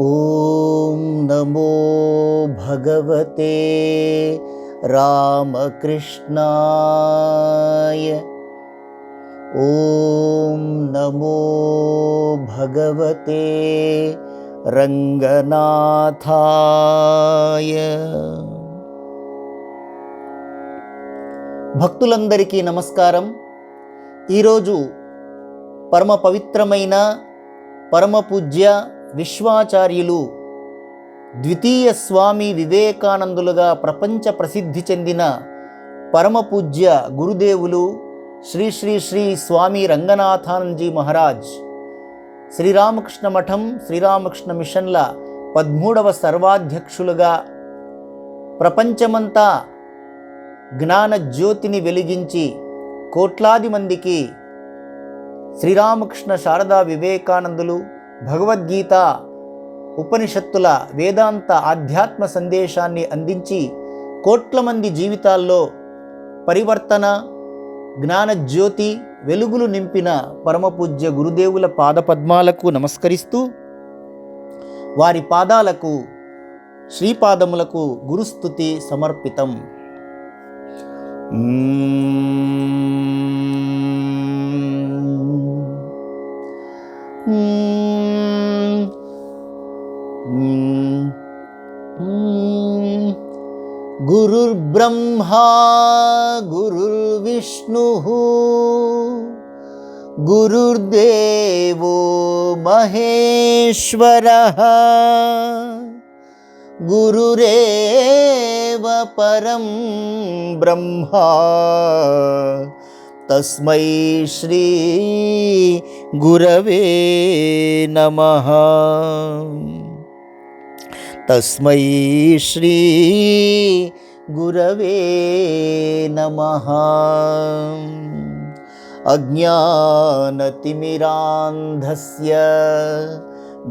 ॐ नमो भगवते रामकृष्णाय ॐ नमो भगवते రంగనాథాయ భక్తులందరికీ నమస్కారం ఈరోజు పరమ పవిత్రమైన పరమ పూజ్య విశ్వాచార్యులు ద్వితీయ స్వామి వివేకానందులుగా ప్రపంచ ప్రసిద్ధి చెందిన పరమపూజ్య గురుదేవులు శ్రీ శ్రీ శ్రీ స్వామి రంగనాథానందజీ మహారాజ్ శ్రీరామకృష్ణ మఠం శ్రీరామకృష్ణ మిషన్ల పద్మూడవ సర్వాధ్యక్షులుగా ప్రపంచమంతా జ్ఞాన జ్యోతిని వెలిగించి కోట్లాది మందికి శ్రీరామకృష్ణ శారదా వివేకానందులు భగవద్గీత ఉపనిషత్తుల వేదాంత ఆధ్యాత్మ సందేశాన్ని అందించి కోట్ల మంది జీవితాల్లో పరివర్తన జ్ఞానజ్యోతి వెలుగులు నింపిన పరమపూజ్య గురుదేవుల పాదపద్మాలకు నమస్కరిస్తూ వారి పాదాలకు శ్రీపాదములకు గురుస్థుతి సమర్పితం. गुरुर्ब्रह्मा गुरुर्विष्णुः गुरुर्देवो महेश्वरः गुरुरेव परं ब्रह्मा। तस्मै श्री गुरवे नमः तस्मै श्री गुरवे नमः। अज्ञानतिमिरान्धस्य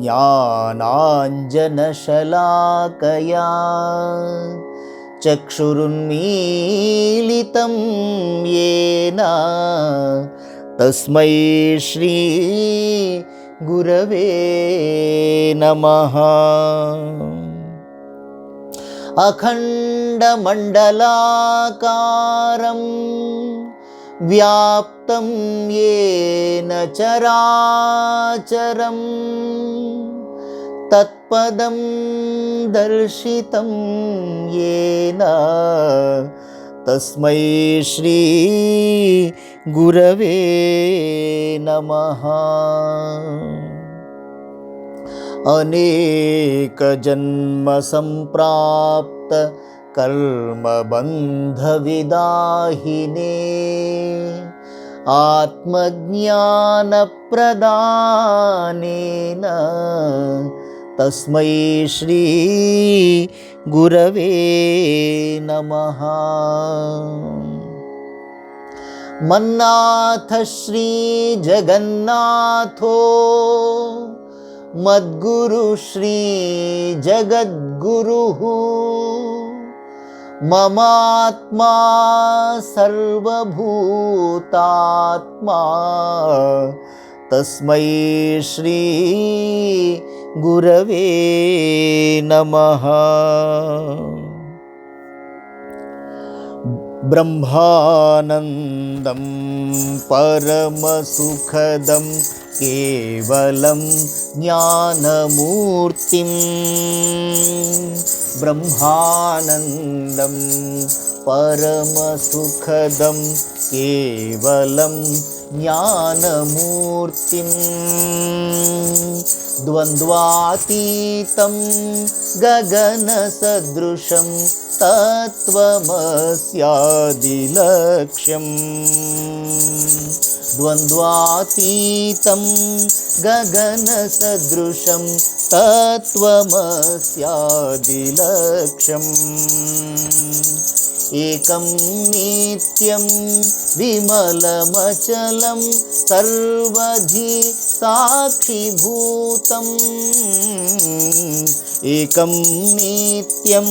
ज्ञानाञ्जनशलाकया चक्षुरुन्मीलितं येन तस्मै श्री गुरवे नमः अखण्डमण्डलाकारं व्याप्तं येन चराचरं तत्पदं दर्शितं येन। तस्मै श्री गुरवे नमः अनेकजन्मसम्प्राप्त कर्मबन्धविदाहिने। आत्मज्ञानप्रदानेन तस्मै श्री गुरवे नमः। मन्नाथ श्रीजगन्नाथो मद्गुरु श्री जगद्गुरुः। ममात्मा सर्वभूतात्मा। तस्मै श्री गुरवे नमः। ब्रह्मानन्दं परमसुखदं केवलं ज्ञानमूर्तिं ब्रह्मानन्दं परमसुखदं केवलं ज्ञानमूर्तिं द्वन्द्वातीतं गगनसदृशं तत्त्वमस्यादिलक्ष्यम् द्वन्द्वातीतं गगनसदृशं तत्त्वमस्यादिलक्ष्यम् एकं नित्यं विमलमचलं सर्वधि साक्षिभूतम् एकं नित्यं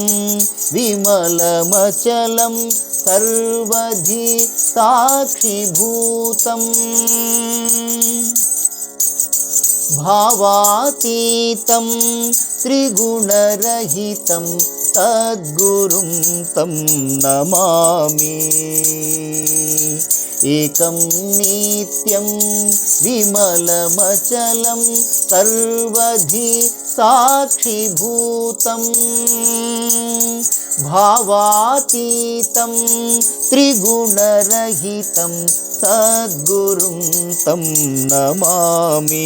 विमलमचलं सर्वधि साक्षिभूतम्। भावातीतं त्रिगुणरहितं तद्गुरुं तं नमामि। एकं नित्यं विमलमचलं सर्वधि साक्षिभूतं। भावातीतं त्रिगुणरहितं सद्गुरुं नमामि।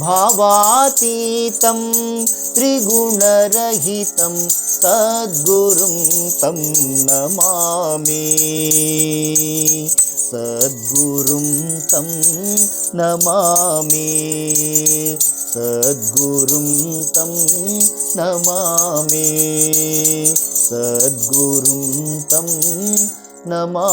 भावातीतं त्रिगुणरहितं सद्गुरुं तं नमामि। सद्गुरुं तं नमामि। सद्गुरुं तं नमामि। सद्गुरुं तं नमामि